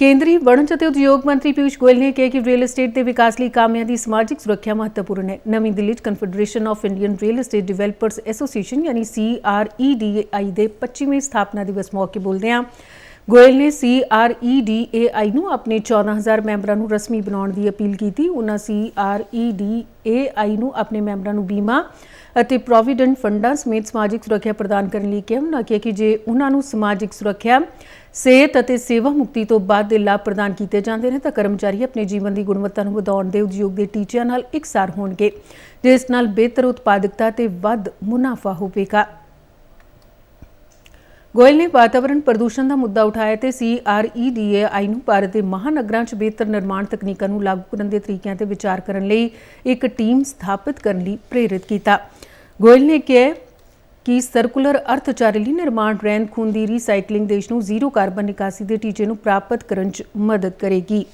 ਕੇਂਦਰੀ ਵਣਜ ਅਤੇ ਉਦਯੋਗ ਮੰਤਰੀ ਪਿਊਸ਼ ਗੋਇਲ ਨੇ ਕਿਹਾ ਕਿ ਰੀਅਲ ਏਸਟੇਟ ਦੇ ਵਿਕਾਸ ਲਈ ਕਾਮਿਆਂ ਦੀ ਸਮਾਜਿਕ ਸੁਰੱਖਿਆ ਮਹੱਤਵਪੂਰਨ ਹੈ। ਨਵੀਂ ਦਿੱਲੀ 'ਚ confederation of Indian real estate developers association ਯਾਨੀ CREDAI ਦੇ 25ਵੇਂ ਸਥਾਪਨਾ ਦਿਵਸ ਮੌਕੇ ਬੋਲਦੇ ਬੋਲਦਿਆਂ ਗੋਇਲ ਨੇ CREDAI ਨੂੰ ਆਪਣੇ 14000 ਮੈਂਬਰਾਂ ਨੂੰ ਰਸਮੀ ਬਣਾਉਣ ਦੀ ਅਪੀਲ ਕੀਤੀ। ਉਹਨਾਂ CREDAI ਨੂੰ ਆਪਣੇ ਮੈਂਬਰਾਂ ਨੂੰ ਬੀਮਾ ਅਤੇ ਪ੍ਰੋਵੀਡੈਂਟ ਫੰਡਾਂ ਸਮੇਤ ਸਮਾਜਿਕ ਸੁਰੱਖਿਆ ਪ੍ਰਦਾਨ ਕਰਨ ਲਈ ਕਿਹਾ। ਉਹਨਾਂ ਕਿਹਾ ਕਿ ਜੇ ਉਹਨਾਂ ਨੂੰ ਸਮਾਜਿਕ ਸੁਰੱਖਿਆ, ਸਿਹਤ ਅਤੇ ਸੇਵਾ ਮੁਕਤੀ ਤੋਂ ਬਾਅਦ ਦੇ ਲਾਭ ਪ੍ਰਦਾਨ ਕੀਤੇ ਜਾਂਦੇ ਨੇ, ਤਾਂ ਕਰਮਚਾਰੀ ਆਪਣੇ ਜੀਵਨ ਦੀ ਗੁਣਵੱਤਾ ਨੂੰ ਵਧਾਉਣ ਦੇ ਉਦਯੋਗ ਦੇ ਟੀਚਿਆਂ ਨਾਲ ਇਕਸਾਰ ਹੋਣਗੇ। ਜਿਸ ਨਾਲ ਬਿਹਤਰ ਉਤਪਾਦਕਤਾ ਤੇ ਵੱਧ ਮੁਨਾਫਾ ਹੋਵੇਗਾ। ਗੋਇਲ ਨੇ ਵਾਤਾਵਰਣ ਪ੍ਰਦੂਸ਼ਣ ਦਾ ਮੁੱਦਾ ਉਠਾਇਆ ਤੇ CREDAI ਨੂੰ ਭਾਰਤ ਦੇ ਮਹਾਨਗਰਾਂ 'ਚ ਬਿਹਤਰ ਨਿਰਮਾਣ ਤਕਨੀਕਾਂ ਨੂੰ ਲਾਗੂ ਕਰਨ ਦੇ ਤਰੀਕਿਆਂ ਤੇ ਵਿਚਾਰ ਕਰਨ ਲਈ ਇੱਕ ਟੀਮ ਸਥਾਪਿਤ ਕਰਨ ਲਈ ਪ੍ਰੇਰਿਤ ਕੀਤਾ। ਗੋਇਲ ਨੇ ਕਿਹਾ ਕਿ ਸਰਕੂਲਰ ਅਰਥਚਾਰੇ ਲਈ ਨਿਰਮਾਣ ਰਹਿੰਦ ਖੂੰਹਦ ਦੀ ਰੀਸਾਈਕਲਿੰਗ ਦੇਸ਼ ਨੂੰ ਜ਼ੀਰੋ ਕਾਰਬਨ ਨਿਕਾਸੀ ਦੇ ਟੀਚੇ ਨੂੰ ਪ੍ਰਾਪਤ ਕਰਨ 'ਚ ਮਦਦ ਕਰੇਗੀ।